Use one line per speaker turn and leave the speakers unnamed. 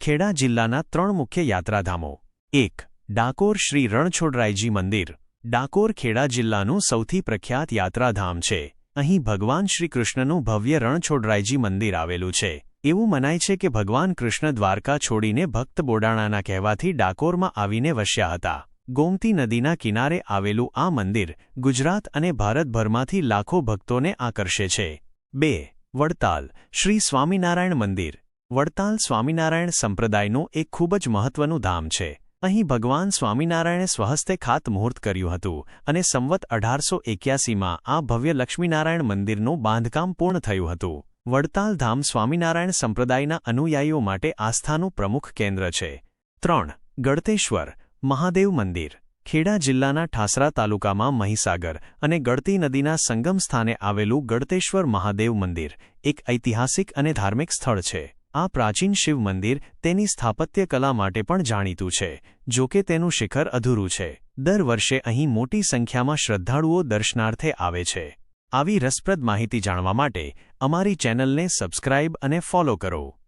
ખેડા જિલ્લાના ત્રણ મુખ્ય યાત્રાધામો. એક, ડાકોર શ્રી રણછોડરાયજી મંદિર. ડાકોર ખેડા જિલ્લાનું સૌથી પ્રખ્યાત યાત્રાધામ છે. અહીં ભગવાન શ્રી કૃષ્ણનું ભવ્ય રણછોડરાયજી મંદિર આવેલું છે. એવું મનાય છે કે ભગવાન કૃષ્ણ દ્વારકા છોડીને ભક્ત બોડાણાના કહેવાથી ડાકોરમાં આવીને વસ્યા હતા. ગોમતી નદીના કિનારે આવેલું આ મંદિર ગુજરાત અને ભારતભરમાંથી લાખો ભક્તોને આકર્ષે છે. બે, વડતાલ. શ્રી સ્વામિનારાયણ મંદિર. વડતાલ સ્વામિનારાયણ સંપ્રદાયનું એક ખૂબ જ મહત્વનું ધામ છે. અહીં ભગવાન સ્વામિનારાયણે સ્વહસ્તે ખાતમુહૂર્ત કર્યું હતું અને સંવત અઢારસો એક્યાસીમાં આ ભવ્ય લક્ષ્મીનારાયણ મંદિરનું બાંધકામ પૂર્ણ થયું હતું. વડતાલ ધામ સ્વામિનારાયણ સંપ્રદાયના અનુયાયીઓ માટે આસ્થાનું પ્રમુખ કેન્દ્ર છે. ત્રણ, ગળતેશ્વર, મહાદેવ મંદિર. ખેડા જિલ્લાના ઠાસરા તાલુકામાં મહીસાગર અને ગળતી નદીના સંગમ સ્થાને આવેલું ગળતેશ્વર મહાદેવ મંદિર એક ઐતિહાસિક અને ધાર્મિક સ્થળ છે. આ પ્રાચીન શિવ મંદિર તેની સ્થાપત્ય કલા માટે પણ જાણીતું છે, જો કે તેનું શિખર અધૂરું છે. દર વર્ષે અહીં મોટી સંખ્યામાં શ્રદ્ધાળુઓ દર્શનાર્થે આવે છે. આવી રસપ્રદ માહિતી જાણવા માટે અમારી ચેનલને સબસ્ક્રાઇબ અને ફોલો કરો.